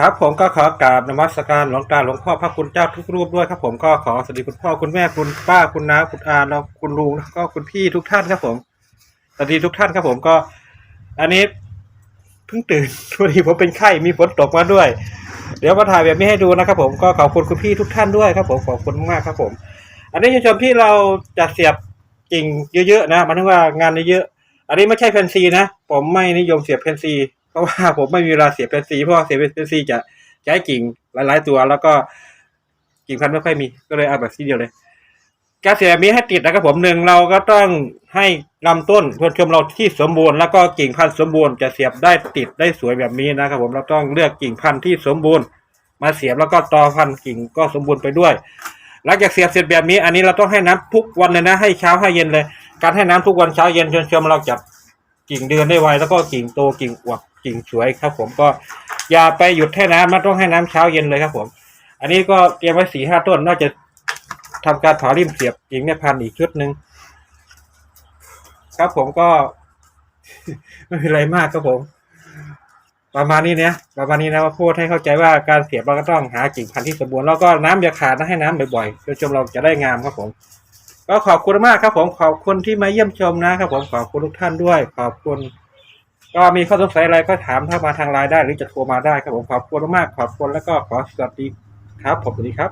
ครับผมก็ขอกราบนมัสการหลวงตาหลวงพ่อพระคุณเจ้าทุกรูปด้วยครับผมก็ขอสวัสดีคุณพ่อคุณแม่คุณป้าคุณน้าคุณอาแล้วคุณลุงแล้วก็คุณพี่ทุกท่านครับผมสวัสดีทุกท่านครับผมก็ อันนี้เพิ่งตื่นพอดีผมเป็นไข้มีฝนตกมาด้วย เดี๋ยวมาถ่ายแบบนี้ให้ดูนะครับผมก็ขอบคุณคุณพี่ทุกท่านด้วยครับผมขอบคุณมากครับผม อันนี้คุณผู้ชมที่เราจะเสียบกิ่งเยอะๆนะหมายถึงว่างานเยอะๆอันนี้ไม่ใช่เพนซีนะ ผมไม่นิยมเสียบเพนซี เพราะว่าผมไม่มีเวลาเสียบเพนซีเพราะเสียบเพนซีจะใช้กิ่งหลาย ๆ ตัว แล้วก็กิ่งพันธุ์ไม่ค่อยมีก็เลยเอาแบบทีเดียวเลย การเสียบแบบนี้ให้ติดนะครับผมหนึ่งเราก็ต้องให้ลำต้นทวนชมเราที่สมบูรณ์แล้วก็กิ่งพันธุ์สมบูรณ์จะเสียบได้ติดได้สวยแบบนี้นะครับผมเราต้องเลือกกิ่งพันธุ์ที่สมบูรณ์ มาเสียบแล้วก็ตอพันธุ์กิ่งก็สมบูรณ์ไปด้วยหลังจากเสียบเสร็จแบบนี้ อันนี้เราต้องให้น้ำทุกวันเลยนะ ให้เช้าให้เย็นเลย การให้น้ำทุกวันเช้าเย็นชวนชมเราจะกิ่งเดือนได้ไวแล้วก็กิ่งโตกิ่งอวบ กิ่งสวยครับผมก็อย่าไปหยุดให้น้ำมันต้องให้น้ำเช้าเย็นเลยครับผม อันนี้ก็เตรียมไว้สี่ห้าต้นน่าจะทำการถอริมเสียบกิ่งแม่พันธุ์อีกชุดหนึ่งครับผมก็ ไม่เป็นไรมากครับผม ประมาณนี้เนี่ยประมาณนี้นะว่าพูดให้เข้าใจว่าการเสียบเราก็ต้องหากิ่งพันธุ์ที่สมบูรณ์แล้วก็น้ำอย่าขาดนะให้น้ำบ่อยๆจนชมเราจะได้งามครับผม ก็ขอบคุณมากครับผมขอบคุณที่มาเยี่ยมชมนะครับผมขอบคุณทุกท่านด้วย ขอบคุณ ก็มีข้อสงสัยอะไรก็ถามถ้ามาทางไลน์ได้หรือจะโทรมาได้ครับผมขอบคุณมากขอบคุณแล้วก็ขอสวัสดีครับผมสวัสดีครับ